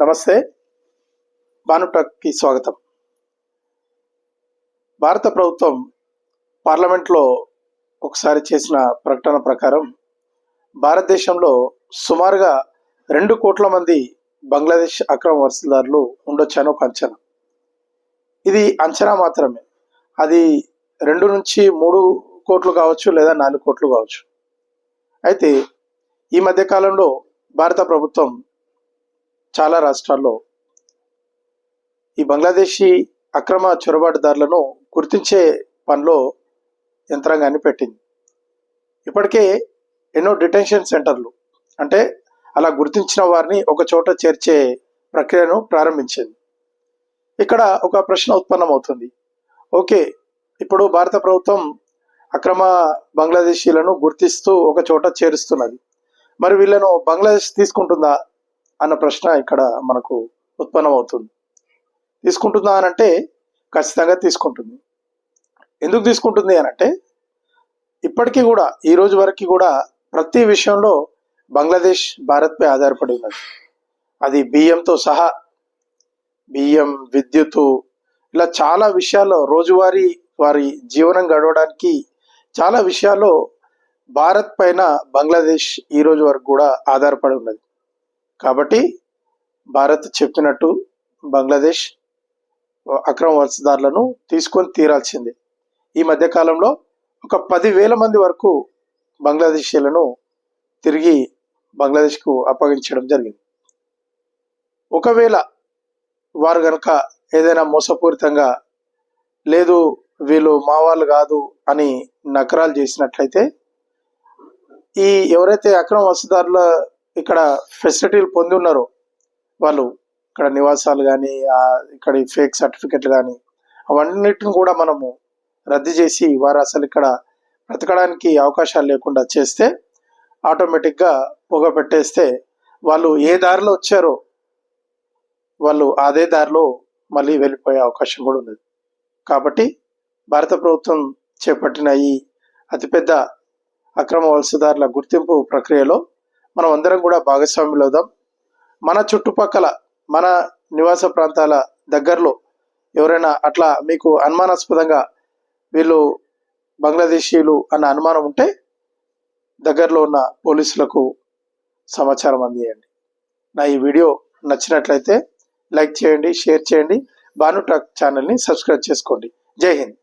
నమస్తే. బానుటాక్కి స్వాగతం. భారత ప్రభుత్వం పార్లమెంట్లో ఒకసారి చేసిన ప్రకటన ప్రకారం భారతదేశంలో సుమారుగా రెండు కోట్ల మంది బంగ్లాదేశ్ అక్రమ వలసదారులు ఉండొచ్చాను ఒక అంచనా. ఇది అంచనా మాత్రమే. అది రెండు నుంచి మూడు కోట్లు కావచ్చు లేదా నాలుగు కోట్లు కావచ్చు. అయితే ఈ మధ్య కాలంలో భారత ప్రభుత్వం చాలా రాష్ట్రాల్లో ఈ బంగ్లాదేశీ అక్రమ చొరబాటుదారులను గుర్తించే పనిలో యంత్రాంగాన్ని పెట్టింది. ఇప్పటికే ఎన్నో డిటెన్షన్ సెంటర్లు అంటే అలా గుర్తించిన వారిని ఒక చోట చేర్చే ప్రక్రియను ప్రారంభించింది. ఇక్కడ ఒక ప్రశ్న ఉత్పన్నమవుతుంది. ఓకే ఇప్పుడు భారత ప్రభుత్వం అక్రమ బంగ్లాదేశీలను గుర్తిస్తూ ఒక చోట చేరుస్తున్నది. మరి వీళ్ళను బంగ్లాదేశ్ తీసుకుంటుందా? అన్న ప్రశ్న ఇక్కడ మనకు ఉత్పన్నమవుతుంది. తీసుకుంటుందా అని అంటే ఖచ్చితంగా తీసుకుంటుంది. ఎందుకు తీసుకుంటుంది అని అంటే ఇప్పటికీ కూడా ఈ రోజు వరకు కూడా ప్రతి విషయంలో బంగ్లాదేశ్ భారత్పై ఆధారపడి ఉన్నది. అది బియ్యంతో సహా బియ్యం విద్యుత్తు ఇలా చాలా విషయాల్లో రోజువారీ వారి జీవనం గడవడానికి చాలా విషయాల్లో భారత్ పైన బంగ్లాదేశ్ ఈ రోజు వరకు కూడా ఆధారపడి ఉన్నది. కాబట్టి భారత్ చెప్పినట్టు బంగ్లాదేశ్ అక్రమ వలసదారులను తీసుకొని తీరాల్సిందే. ఈ మధ్యకాలంలో ఒక పదివేల మంది వరకు బంగ్లాదేశీలను తిరిగి బంగ్లాదేశ్కు అప్పగించడం జరిగింది. ఒకవేళ వారు కనుక ఏదైనా మోసపూరితంగా లేదు వీళ్ళు మా వాళ్ళు కాదు అని నకరాలు చేసినట్లయితే ఈ ఎవరైతే అక్రమ వసదారుల ఇక్కడ ఫెసిలిటీలు పొంది ఉన్నారో. వాళ్ళు ఇక్కడ నివాసాలు కానీ ఇక్కడ ఫేక్ సర్టిఫికెట్లు కానీ అవన్నిటిని కూడా మనము రద్దు చేసి వారు అసలు ఇక్కడ బ్రతకడానికి అవకాశాలు లేకుండా చేస్తే ఆటోమేటిక్గా పొగ పెట్టేస్తే వాళ్ళు ఏ దారిలో వచ్చారో వాళ్ళు అదే దారిలో మళ్ళీ వెళ్ళిపోయే అవకాశం కూడా ఉన్నది. కాబట్టి భారత ప్రభుత్వం చేపట్టిన ఈ అతిపెద్ద అక్రమ వలసదారుల గుర్తింపు ప్రక్రియలో మనం అందరం కూడా భాగస్వాములు అవుదాం. మన చుట్టుపక్కల మన నివాస ప్రాంతాల దగ్గరలో ఎవరైనా అట్లా మీకు అనుమానాస్పదంగా వీళ్ళు బంగ్లాదేశీయులు అన్న అనుమానం ఉంటే దగ్గరలో ఉన్న పోలీసులకు సమాచారం అందియండి. నా ఈ వీడియో నచ్చినట్లయితే లైక్ చేయండి షేర్ చేయండి. భాను టాక్ ఛానల్ని సబ్స్క్రైబ్ చేసుకోండి. జై హింద్.